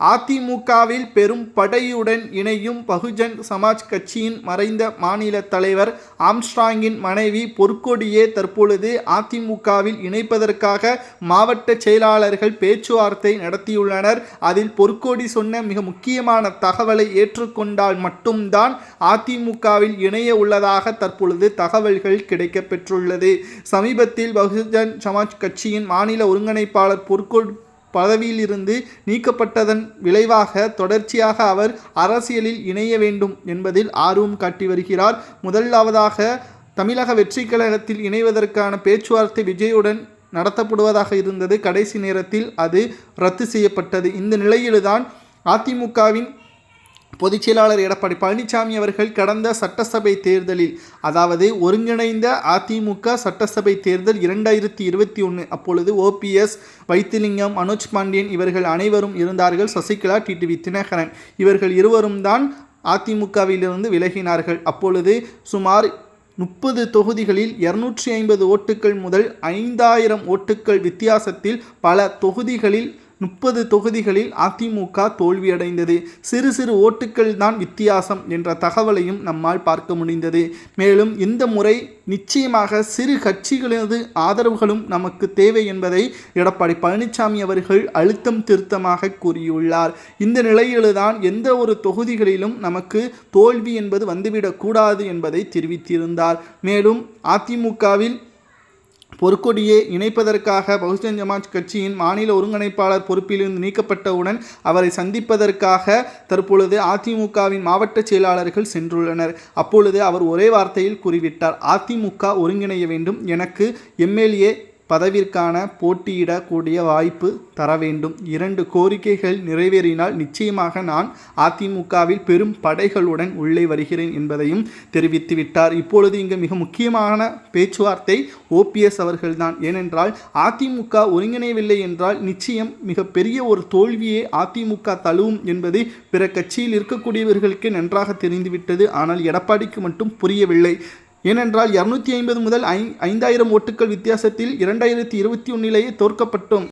அதிமுகவில் பெரும் படையுடன் இணையும் பகுஜன் சமாஜ் கட்சியின் மறைந்த மாநில தலைவர் ஆம்ஸ்ட்ராங்கின் மனைவி பொற்கொடியே தற்பொழுது அதிமுகவில் இணைப்பதற்காக மாவட்ட செயலாளர்கள் பேச்சுவார்த்தை நடத்தியுள்ளனர். அதில் பொற்கொடி சொன்ன மிக முக்கியமான தகவலை ஏற்றுக்கொண்டால் மட்டும்தான் அதிமுகவில் இணைய உள்ளதாக தற்பொழுது தகவல்கள் கிடைக்கப்பெற்றுள்ளது. சமீபத்தில் பகுஜன் சமாஜ் கட்சியின் மாநில ஒருங்கிணைப்பாளர் பொற்கொடி பதவியிலிருந்து நீக்கப்பட்டதன் விளைவாக தொடர்ச்சியாக அவர் அரசியலில் இணைய வேண்டும் என்பதில் ஆர்வம் காட்டி வருகிறார். முதலாவதாக தமிழக வெற்றி கழகத்தில் இணைவதற்கான பேச்சுவார்த்தை விஜயுடன் நடத்தப்படுவதாக இருந்தது. கடைசி நேரத்தில் அது ரத்து செய்யப்பட்டது. இந்த நிலையில்தான் அதிமுகவின் பொதுச் செயலாளர் எடப்பாடி பழனிசாமி அவர்கள் கடந்த சட்டசபை தேர்தலில் அதாவது ஒருங்கிணைந்த அதிமுக சட்டசபை தேர்தல் இரண்டாயிரத்தி இருபத்தி ஒன்று அப்பொழுது ஓபிஎஸ் வைத்திலிங்கம் மனோஜ் பாண்டியன் இவர்கள் அனைவரும் இருந்தார்கள். சசிகலா டிடிவி தினகரன் இவர்கள் இருவரும் தான் அதிமுகவிலிருந்து விலகினார்கள். அப்பொழுது சுமார் முப்பது தொகுதிகளில் இருநூற்றி ஐம்பது ஓட்டுகள் முதல் ஐந்தாயிரம் ஓட்டுகள் வித்தியாசத்தில் பல தொகுதிகளில் முப்பது தொகுதிகளில் அதிமுக தோல்வியடைந்தது. சிறு சிறு ஓட்டுக்கள் தான் வித்தியாசம் என்ற தகவலையும் நம்மால் பார்க்க முடிந்தது. மேலும் இந்த முறை நிச்சயமாக சிறு கட்சிகளது ஆதரவுகளும் நமக்கு தேவை என்பதை எடப்பாடி பழனிசாமி அவர்கள் அழுத்தம் திருத்தமாக கூறியுள்ளார். இந்த நிலையில்தான் எந்த ஒரு தொகுதிகளிலும் நமக்கு தோல்வி என்பது வந்துவிடக்கூடாது என்பதை தெரிவித்திருந்தார். மேலும் அதிமுகவில் பொற்கொடியை இணைப்பதற்காக பகுஜன் சமாஜ் கட்சியின் மாநில ஒருங்கிணைப்பாளர் பொறுப்பிலிருந்து நீக்கப்பட்டவுடன் அவரை சந்திப்பதற்காக தற்பொழுது அதிமுகவின் மாவட்ட செயலாளர்கள் சென்றுள்ளனர். அப்பொழுது அவர் ஒரே வார்த்தையில் கூறிவிட்டார். அதிமுக ஒருங்கிணைய வேண்டும். எனக்கு எம்எல்ஏ பதவிற்கான போட்டியிடக்கூடிய வாய்ப்பு தர வேண்டும். இரண்டு கோரிக்கைகள் நிறைவேறினால் நிச்சயமாக நான் அதிமுகவில் பெரும் படைகளுடன் உள்ளே வருகிறேன் என்பதையும் தெரிவித்து விட்டார். இப்பொழுது இங்கு மிக முக்கியமான பேச்சுவார்த்தை ஓபிஎஸ் அவர்கள்தான். ஏனென்றால் அதிமுக ஒருங்கிணையவில்லை என்றால் நிச்சயம் மிகப்பெரிய ஒரு தோல்வியை அதிமுக தழுவும் என்பது பிற கட்சியில் இருக்கக்கூடியவர்களுக்கு நன்றாக தெரிந்துவிட்டது. ஆனால் எடப்பாடிக்கு மட்டும் புரியவில்லை. ஏனென்றால் இருநூத்தி ஐம்பது முதல் ஐ ஐந்தாயிரம் ஓட்டுகள் வித்தியாசத்தில் இரண்டாயிரத்தி இருபத்தி ஒன்னிலேயே தோற்கப்பட்டோம்.